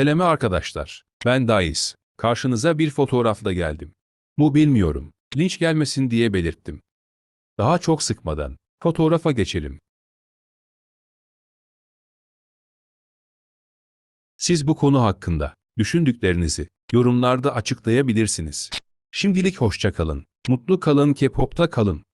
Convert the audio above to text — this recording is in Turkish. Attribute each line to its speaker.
Speaker 1: Seleme arkadaşlar. Ben Dais. Karşınıza bir fotoğrafla geldim. Bu bilmiyorum. Linç gelmesin diye belirttim. Daha çok sıkmadan fotoğrafa geçelim. Siz bu konu hakkında düşündüklerinizi yorumlarda açıklayabilirsiniz. Şimdilik hoşça kalın. Mutlu kalın, K-pop'ta kalın.